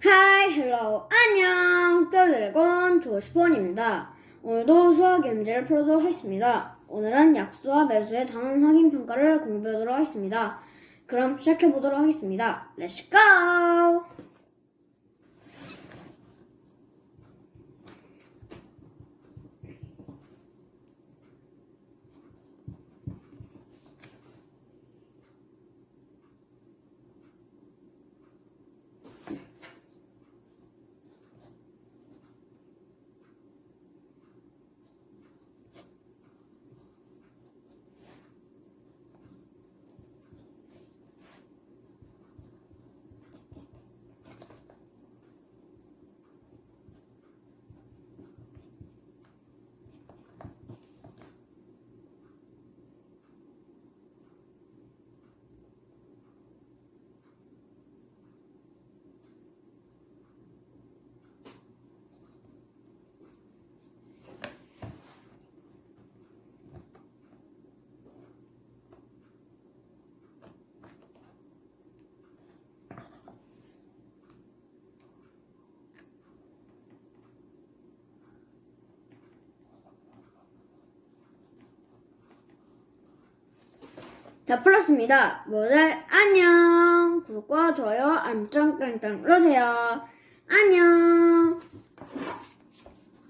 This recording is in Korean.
하이, 헬로, 안녕! 떠드래곤 조슈폰입니다. 오늘도 수학 문제를 풀어보도록 하겠습니다. 오늘은 약수와 매수의 단원 확인 평가를 공부하도록 하겠습니다. 그럼 시작해보도록 하겠습니다. 렛츠 고! 다 풀었습니다. 모두 안녕! 구독과 좋아요, 설정 땡땡 눌러주세요. 안녕!